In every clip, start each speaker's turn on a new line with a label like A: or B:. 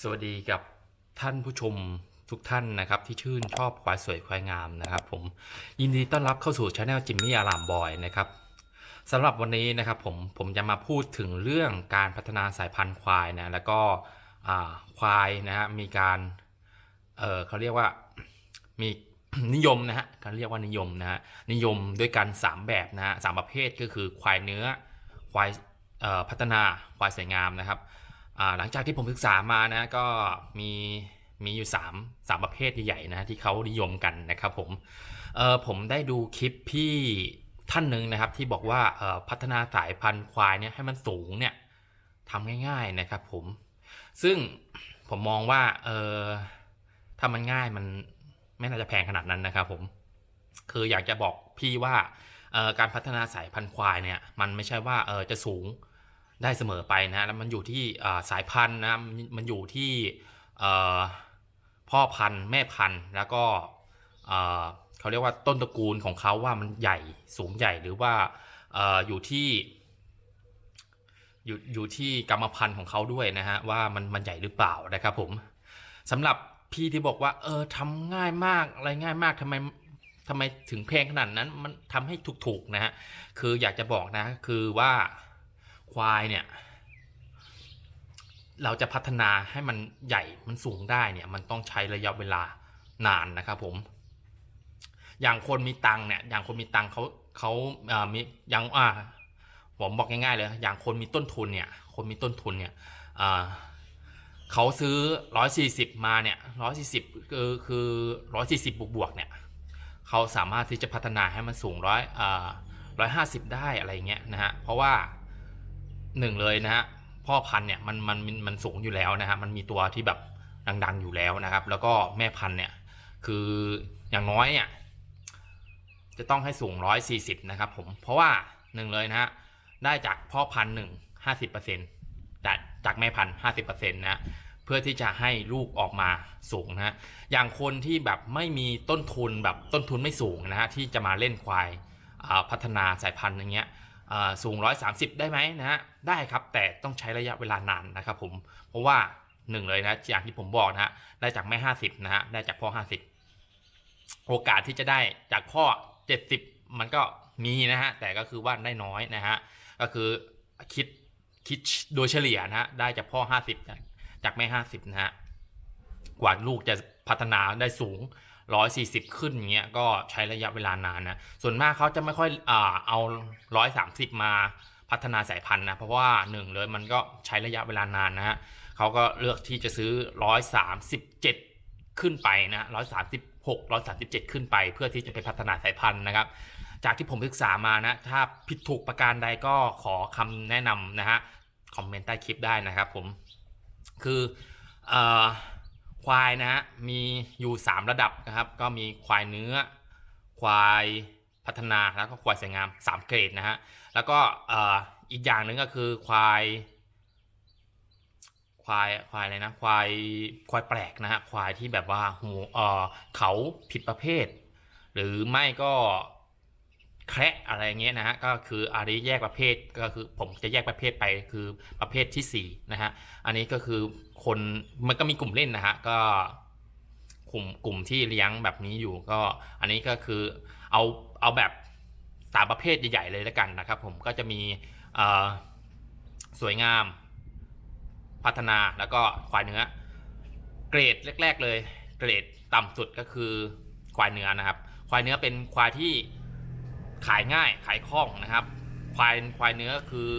A: สวัสดีกับท่านผู้ชมทุกท่านนะครับ ที่ชื่นชอบควายสวยควายงามนะครับ ผมยินดีต้อนรับเข้าสู่ช anel จิมมี่อารามบอยนะครับสำหรับวันนี้นะครับผมผมจะมาพูดถึงเรื่องการพัฒนาสายพันธุ์ควายนะแล้วก็ควายนะฮะมีการเเขาเรียกว่ามีนิยมนะฮะการเรียกว่านิยมนะฮะนิยมด้วยกัน 3 แบบนะฮะสามประเภทก็คือควายเนื้อควายพัฒนาควายสวยงามนะครับ หลังจากที่ผมศึกษามานะก็มีมีอยู่3 3ประเภทใหญ่ๆนะที่เขานิยมกันนะครับผมเออผมได้ดูคลิปพี่ท่านหนึ่งนะครับที่บอกว่าเออพัฒนาสายพันธุ์ควายเนี่ยให้มันสูงเนี่ยทำง่ายๆนะครับผมซึ่งผมมองว่าเออถ้ามันง่ายมันไม่น่าจะแพงขนาดนั้นนะครับผมคืออยากจะบอกพี่ว่าการพัฒนาสายพันธุ์ควายเนี่ยมันไม่ใช่ว่าเออจะสูง ได้เสมอไปนะแล้วมันอยู่ที่สายพันธุ์นะมันอยู่ที่พ่อพันธุ์แม่พันธุ์แล้วก็เขาเรียกว่าต้นตระกูลของเขาว่ามันใหญ่สูงใหญ่หรือว่าอยู่ที่อยู่อยู่ที่กรรมพันธุ์ของเขาด้วยนะฮะว่ามันมันใหญ่หรือเปล่านะครับผมสำหรับพี่ที่บอกว่าเออทำง่ายมากอะไรง่ายมากทำไมทำไมถึงแพงขนาดนั้นมันทำให้ถูกๆนะฮะคืออยากจะบอกนะคือว่า ควายเนี่ยเราจะพัฒนาให้มันใหญ่มันสูงได้เนี่ยมันต้องใช้ระยะเวลานานนะครับผม อย่างคนมีตังค์เนี่ยอย่างคนมีตังค์เขาเขาอ่อมีอย่างอ่าผมบอกง่ายๆเลย อย่างคนมีต้นทุนเนี่ยคนมีต้นทุนเนี่ยอ่าเขาซื้อร้อยสี่สิบมาเนี่ยร้อยสี่สิบคือคือร้อยสี่สิบบวกบวกๆเนี่ยเขาสามารถที่จะพัฒนาให้มันสูงร้อยอ่าร้อยห้าสิบได้อะไรเงี้ยนะฮะเพราะว่า หนึ่งเลยนะฮะพ่อพันธุ์เนี่ยมันมันมันสูงอยู่แล้วนะฮะมันมีตัวที่แบบดังๆอยู่แล้วนะครับ แล้วก็แม่พันธุ์เนี่ยคืออย่างน้อยเนี่ยจะต้องให้สูงร้อยสี่สิบนะครับผม เพราะว่าหนึ่งเลยนะฮะ ได้จากพ่อพันธุ์หนึ่งห้าสิบเปอร์เซ็นต์จากจากแม่พันธุ์ห้าสิบเปอร์เซ็นต์นะ เพื่อที่จะให้ลูกออกมาสูงนะฮะ อย่างคนที่แบบไม่มีต้นทุนแบบต้นทุนไม่สูงนะฮะ ที่จะมาเล่นควายพัฒนาสายพันธุ์อย่างเงี้ย สูง 130 ได้ไหมนะฮะได้ครับแต่ต้องใช้ระยะเวลานานนะครับผมเพราะว่าหนึ่งเลยนะอย่างที่ผมบอกนะฮะได้จากแม่ 50 นะฮะได้จากพ่อ 50 โอกาสที่จะได้จากพ่อ 70 มันก็มีนะฮะแต่ก็คือว่าได้น้อยนะฮะก็คือคิดคิดโดยเฉลี่ยนะฮะได้จากพ่อ 50 จากจากแม่ 50 นะฮะกว่าลูกจะพัฒนาได้สูง 140 ขึ้นอย่างเงี้ยก็ใช้ระยะเวลานานนะ ส่วนมากเขาจะไม่ค่อยอ่าเอา 130 มาพัฒนาสายพันธุ์นะ เพราะว่าหนึ่งเลยมันก็ใช้ระยะเวลานานนะฮะเขาก็เลือกที่จะซื้อ 137 ขึ้นไปนะ136 137 ขึ้นไป เพื่อที่จะไปพัฒนาสายพันธุ์นะครับ จากที่ผมศึกษามานะ ถ้าผิดถูกประการใดก็ขอคำแนะนำนะฮะ คอมเมนต์ใต้คลิปได้นะครับผม คือเอ่อ ควายนะฮะมีอยู่ 3 ระดับนะครับ ก็มีควายเนื้อ ควายพัฒนาแล้วก็ควายสวยงาม 3 เกรดนะฮะแล้วก็อ,อีกอย่างหนึ่งก็คือควาย ควายควายอะไรนะควายควายแปลกนะฮะควายที่แบบว่าหูเออเขาผิดประเภท หรือไม่ก็ แคระอะไรเงี้ยนะฮะก็คืออันนี้แยกประเภทก็คือผมจะแยกประเภทไปคือประเภทที่สี่นะฮะอันนี้ก็คือคนมันก็มีกลุ่มเล่นนะฮะก็กลุ่มกลุ่มที่เลี้ยงแบบนี้อยู่ก็อันนี้ก็คือเอาเอาแบบสามประเภทใหญ่ๆเลยแล้วกันนะครับ ผมก็จะมีสวยงามพัฒนาแล้วก็ควายเนื้อ เกรดแรก ๆ เลย เกรดต่ำสุดก็คือควายเนื้อนะครับ ควายเนื้อเป็นควายที่ ขายง่ายขายคล่องนะครับ ควายควายเนื้อคือ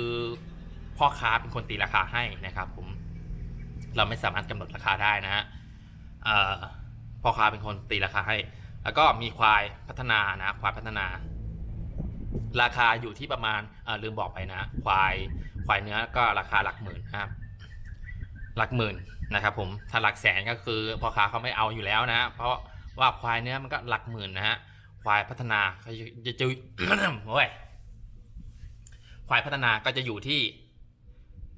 A: พ่อค้าเป็นคนตีราคาให้นะครับ ผม เราไม่สามารถกำหนดราคาได้นะฮะพ่อค้าเป็นคนตีราคาให้ แล้วก็มีควายพัฒนานะควายพัฒนา ราคาอยู่ที่ประมาณลืมบอกไปนะ ควายควายเนื้อก็ราคาหลักหมื่นนะครับหลักหมื่นนะครับ ผมถ้าหลักแสนก็คือพ่อค้าเขาไม่เอาอยู่แล้วนะ เพราะว่าควายเนื้อมันก็หลักหมื่นนะฮะ ควายพัฒนาเขาจะจะโอ้ยควายพัฒนาก็จะอยู่ที่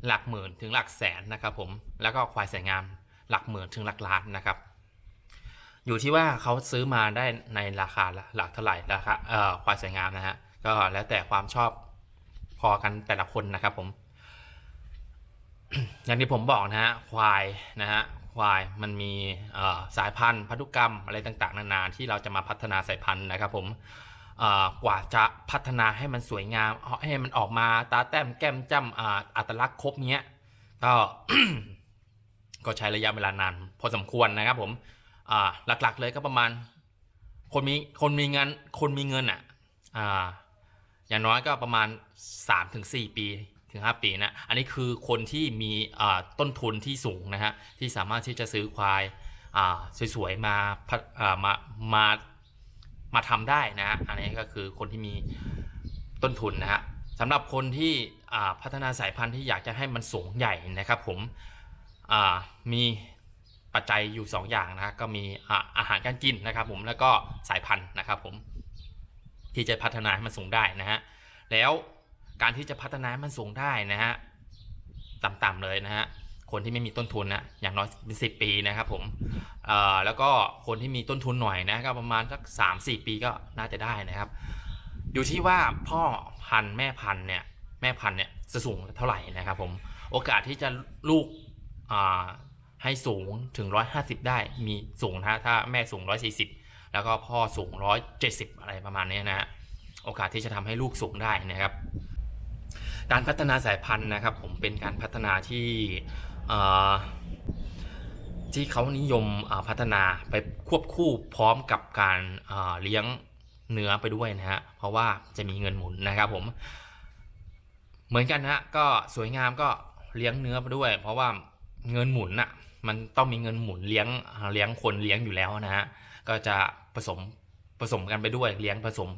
A: หลักหมื่นถึงหลักแสนนะครับผมแล้วก็ควายสวยงามหลักหมื่นถึงหลักล้านนะครับ อยู่ที่ว่าเขาซื้อมาได้ในราคาหลักเท่าไหร่ราคาเอ่อควายสวยงามนะฮะก็แล้วแต่ความชอบพอกันแต่ละคนนะครับผมอย่างที่ผมบอกนะฮะควายนะฮะ ควายมันมีสายพันธุ์พันธุกรรมอะไรต่างๆ นานาที่เราจะมาพัฒนาสายพันธุ์นะครับผมกว่าจะพัฒนาให้มันสวยงามให้มันออกมาตาแต้มแก้มจ้ำอัตลักษณ์ครบเนี้ยก็ก็ใช้ระยะเวลานานพอสมควรนะครับผมหลักๆเลยก็ประมาณ คนมีคนมีเงินคนมีเงินอะอ่าอย่างน้อยก็ประมาณ 3-4 ปี ถึง 5 ปีนะอันนี้คือคนที่มีต้นทุนที่สูงนะฮะที่สามารถที่จะซื้อควายสวยๆมาามามามาทำได้นะฮะอันนี้ก็คือคนที่มีต้นทุนนะฮะสำหรับคนที่พัฒนาสายพันธุ์ที่อยากจะให้มันสูงใหญ่นะครับผมมีปัจจัยอยู่ 2 อย่างนะก็มีอาอาหารการกินนะครับผมแล้วก็สายพันธุ์นะครับผมที่จะพัฒนาให้มันสูงได้นะฮะแล้ว การที่จะพัฒนามันสูงได้นะฮะต่ำๆเลยนะฮะคนที่ไม่มีต้นทุนนะอย่างน้อยเป็นสิปีนะครับผมเอ่อแล้วก็คนที่มีต้นทุนหน่อยนะก็ประมาณสักสามสี่ปีก็น่าจะได้นะครับ อยู่ที่ว่าพ่อพันธุ์แม่พันธุ์เนี่ยแม่พันธุ์เนี่ยจะสูงเท่าไหร่นะครับผมโอกาสที่จะลูกอ่าให้สูงถึง 150 ได้มีสูงนะถ้าแม่สูง 140 แล้วก็พ่อสูง 170 อะไรประมาณนี้นะฮะโอกาสที่จะทำให้ลูกสูงได้นะครับ การพัฒนาสายพันธุ์นะครับ ผมเป็นการพัฒนาที่ที่เขานิยมพัฒนาไปควบคู่พร้อมกับการเลี้ยงเนื้อไปด้วยนะฮะเพราะว่าจะมีเงินหมุนนะครับผม เหมือนกันนะฮะก็สวยงามก็เลี้ยงเนื้อไปด้วย เพราะว่าเงินหมุนอะมันต้องมีเงินหมุนเลี้ยงเลี้ยงคนเลี้ยงอยู่แล้วนะฮะก็จะผสมผสมกันไปด้วยเลี้ยงผสม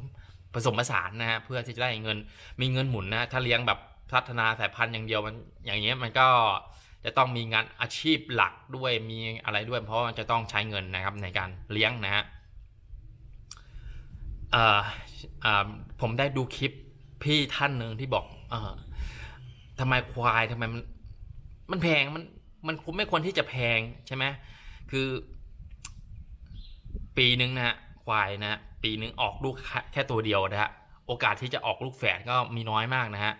A: ผสมผสานนะฮะเพื่อที่จะได้เงินมีเงินหมุนนะถ้าเลี้ยงแบบพัฒนาสายพันธุ์อย่างเดียวมันอย่างเงี้ยมันก็จะต้องมีงานอาชีพหลักด้วยมีอะไรด้วย เพราะมันจะต้องใช้เงินนะครับในการเลี้ยงนะฮะผมได้ดูคลิปพี่ท่านหนึ่งที่บอกออทำไมควายทำไมมันมันแพงมันมันคุ้มไม่ควรที่จะแพงใช่ไหมคือ ปีหนึ่งนะฮะ ควายนะปีหนึ่งออกลูกแค่แค่ตัวเดียวนะฮะโอกาสที่จะออกลูกแฝดก็มีน้อยมากนะฮะ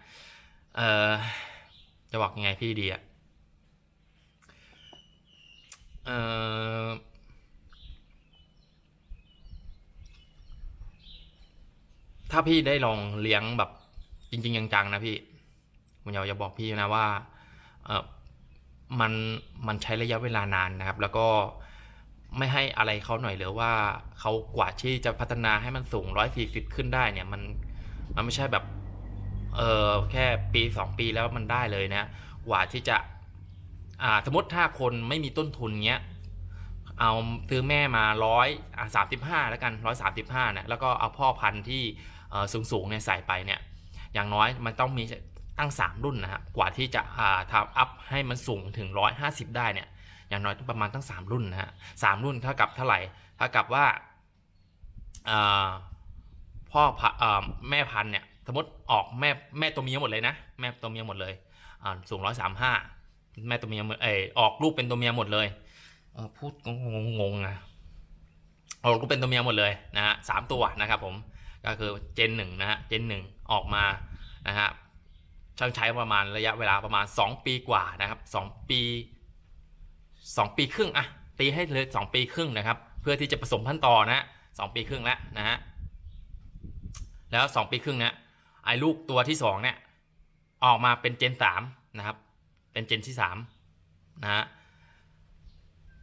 A: เอ่อจะบอกยังไงพี่ดีอะเอ่อถ้าพี่ได้ลองเลี้ยงแบบจริง ๆ จังๆนะพี่ผมอยากจะบอกพี่นะว่าเออมันมันใช้ระยะเวลานานนะครับ แล้วก็ ไม่ให้อะไรเขาหน่อยหรือว่าเขากว่าที่จะพัฒนาให้มันสูงร้อยสี่สิบขึ้นได้เนี่ยมันมันไม่ใช่แบบเออแค่ปีสองปีแล้วมันได้เลยนะกว่าที่จะอ่าสมมติถ้าคนไม่มีต้นทุนเงี้ยเอาซื้อแม่มาร้อยสามสิบห้าแล้วกันร้อยสามสิบห้าเนี่ยแล้วก็เอาพ่อพันธุ์ที่เออสูงสูงเนี่ยใส่ไปเนี่ยอย่างน้อยมันต้องมีตั้งสามรุ่นนะฮะกว่าที่จะอ่าทำอัพให้มันสูงถึงร้อยห้าสิบได้เนี่ย อย่างน้อยต้องประมาณตั้งสามรุ่นนะฮะสามรุ่นเท่ากับเท่าไหร่เท่ากับว่าพ่อพันแม่พันเนี่ยสมมติออกแม่แม่ตัวเมียหมดเลยนะแม่ตัวเมียหมดเลยสูงร้อยสามห้าแม่ตัวเมียเออออกลูกเป็นตัวเมียหมดเลยพูดงงๆนะออกลูกเป็นตัวเมียหมดเลยนะฮะสามตัวนะครับผมก็คือเจนหนึ่งนะฮะเจนหนึ่งออกมานะฮะช่างใช้ประมาณระยะเวลาประมาณ 2 ปีกว่านะครับ 2 ปี 2 ปีครึ่งอะตีให้เลย2ปีครึ่งนะครับ เพื่อที่จะผสมพันธุ์ต่อนะฮะสองปีครึ่งแล้วนะฮะแล้ว 2 ปีครึ่งเนี่ยไอ้ลูกตัวที่2เนี่ยออกมาเป็นเจน3นะครับ เป็นเจนที่3นะฮะ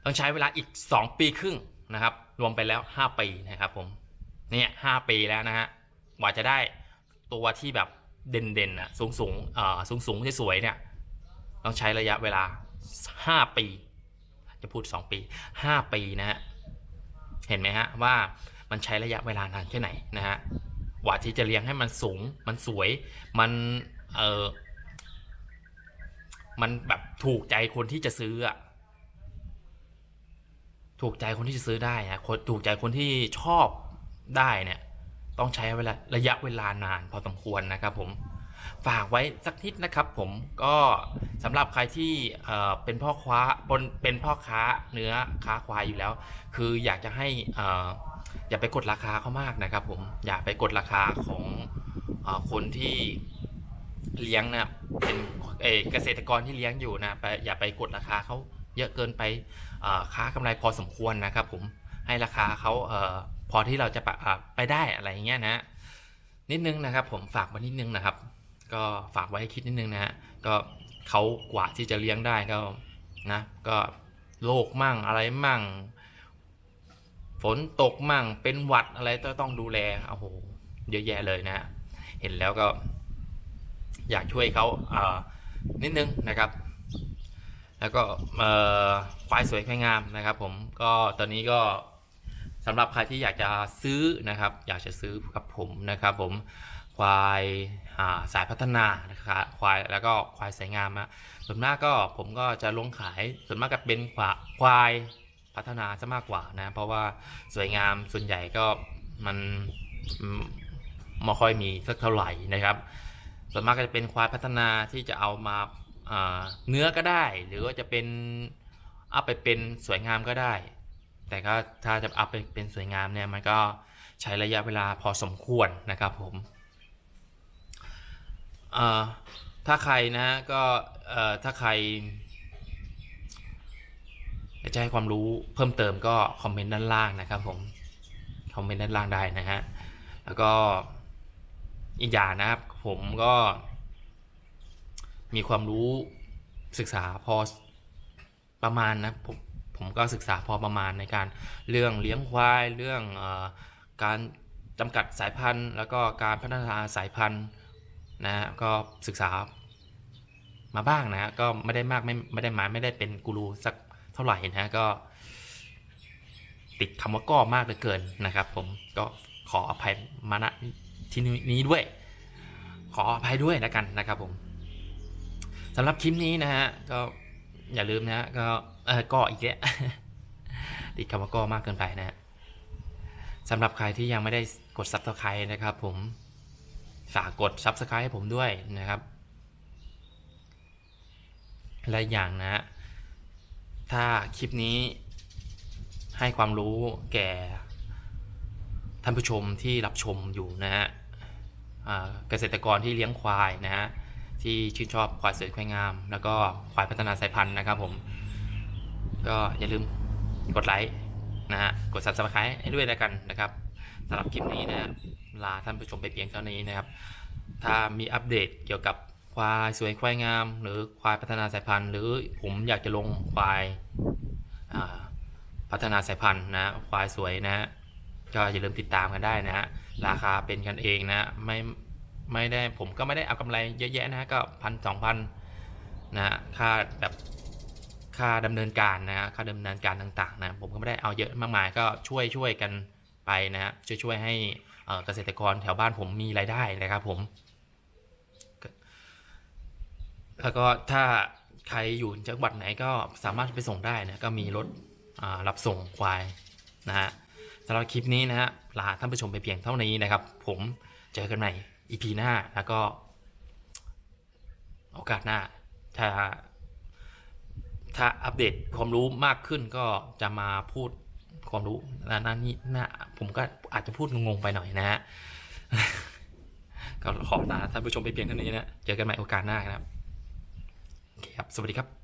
A: ต้องใช้เวลาอีก 2 ปีครึ่งนะครับ รวมไปแล้ว 5 ปีนะครับผมเนี่ยห้าปีแล้วนะฮะกว่าจะได้ตัวที่แบบเด่นๆนะสูงสูงๆเอ่อสูงสูงๆสวยๆเนี่ยต้องใช้ระยะเวลา 5 ปี จะพูด 2 ปี 5 ปีนะฮะเห็นไหมฮะว่ามันใช้ระยะเวลานานแค่ไหนนะฮะกว่าที่จะเลี้ยงให้มันสูง มันสวย มันเออมันแบบถูกใจคนที่จะซื้ออะถูกใจคนที่จะซื้อได้อะคนถูกใจคนที่ชอบได้เนี่ย ต้องใช้เวลาระยะเวลานานพอสมควรนะครับผม ฝากไว้สักนิดนะครับผมก็สำหรับใครที่เป็นพ่อค้าบนเป็นพ่อค้าเนื้อค้าควายอยู่แล้ว คืออยากจะให้อย่าไปกดราคาเขามากนะครับผมอย่าไปกดราคาของคนที่เลี้ยงนะเป็นเกษตรกรที่เลี้ยงอยู่นะไปอย่าไปกดราคาเขาเยอะเกินไปค้ากำไรพอสมควรนะครับผมให้ราคาเขาพอที่เราจะไปได้อะไรอย่างเงี้ยนะนิดนึงนะครับผมฝากไว้นิดนึงนะครับ ก็ฝากไว้ให้คิดนิดนึงนะฮะก็เขากว่าที่จะเลี้ยงได้ก็นะก็โรคมั่งอะไรมั่ง ฝนตกมั่งเป็นหวัดอะไรต้องดูแลโอ้โหเยอะแยะเลยนะฮะเห็นแล้วก็ อยากช่วยเขาเอ่อนิดนึงนะครับ แล้วก็ควายสวยควายงามนะครับ ผมก็ตอนนี้ก็สำหรับใครที่อยากจะซื้อนะครับ อยากจะซื้อกับผมนะครับ ผม ควายาสายพัฒนานะครับควายแล้วก็ควายสวยงามนะส่วนมากก็ผมก็จะลงขายส่วนมากก็เป็นควาควายพัฒนาซะมากกว่านะเพราะว่าสวยงามส่วนใหญ่ก็มันไม่ค่อยมีสักเท่าไหร่นะครับ ส่วนมากก็จะเป็นควายพัฒนาที่จะเอามาาเนื้อก็ได้ หรือว่าจะเป็นเอาไปเป็นสวยงามก็ได้ แต่ก็ถ้าจะเอาไปเป็นสวยงามเนี่ยมันก็ใช้ระยะเวลาพอสมควรนะครับผม ถ้าใครนะก็ถ้าใครอยากจะให้ความรู้เพิ่มเติมก็คอมเมนต์ด้านล่างนะครับผมคอมเมนต์ด้านล่างได้นะฮะแล้วก็อีกอย่างนะครับผมก็มีความรู้ศึกษาพอประมาณนะผมผมก็ศึกษาพอประมาณในการเรื่องเลี้ยงควายเรื่องออการจำกัดสายพันธุ์ แล้วก็การพัฒนาสายพันธุ์ นะฮะก็ศึกษามาบ้างนะฮะก็ไม่ได้มากไม่ไม่ได้มาไม่ได้เป็นกูรูสักเท่าไหร่นะฮะก็ ติดคำว่าก็มากเหลือเกินนะครับ ผมก็ขออภัยมาณที่นี้ด้วย ขออภัยด้วยแล้วกันนะครับผมสำหรับคลิปนี้นะฮะก็อย่าลืมนะฮะก็เออก็อีกแล้วติดคำว่าก็มากเกินไปนะฮะสำหรับใครที่ยังไม่ได้กด subscribe นะครับผม ฝากกด subscribe ให้ผมด้วยนะครับ และอีกอย่างนะฮะถ้าคลิปนี้ให้ความรู้แก่ท่านผู้ชมที่รับชมอยู่นะฮะเกษตรกรที่เลี้ยงควายนะฮะที่ชื่นชอบควายสวยควายงาม แล้วก็ควายพัฒนาสายพันธุ์นะครับผมก็อย่าลืมกดไลค์นะฮะกด subscribe ให้ด้วยแล้วกันนะครับ สำหรับคลิปนี้นะฮะลาท่านผู้ชมไปเพียงเท่านี้นะครับ ถ้ามีอัปเดตเกี่ยวกับควายสวยควายงาม หรือควายพัฒนาสายพันธุ์ หรือผมอยากจะลงควายาพัฒนาสายพันธุ์นะควายสวยนะก็อย่าลืมติดตามกันได้นะฮะราคาเป็นกันเองนะไม่ไม่ได้ผมก็ไม่ได้เอากำไรเยอะแยะนะก็พันสองพันนะค่าแบบค่าดำเนินการนะค่าดำเนินการต่างๆนะผมก็ไม่ได้เอาเยอะมากมายก็ช่วยช่วยกัน ไปนะฮะช่วยช่วยให้เกษตรกรแถวบ้านผมมีรายได้นะครับผม แล้วก็ถ้าใครอยู่จังหวัดไหนก็สามารถไปส่งได้นะก็มีรถรับส่งควายนะฮะสำหรับคลิปนี้นะฮะลาท่านผู้ชมไปเพียงเท่านี้นะครับ ผมเจอกันใหม่ EP หน้าแล้วก็โอกาสหน้า ถ้าถ้าอัปเดตความรู้มากขึ้นก็จะมาพูด ความรู้นะนั่นนี่นะผมก็อาจจะพูดงงๆไปหน่อยนะฮะก็ขอลาท่านผู้ชมไปเพียงเท่านี้นะเจอกันใหม่โอกาสหน้านะครับโอเคครับ สวัสดีครับ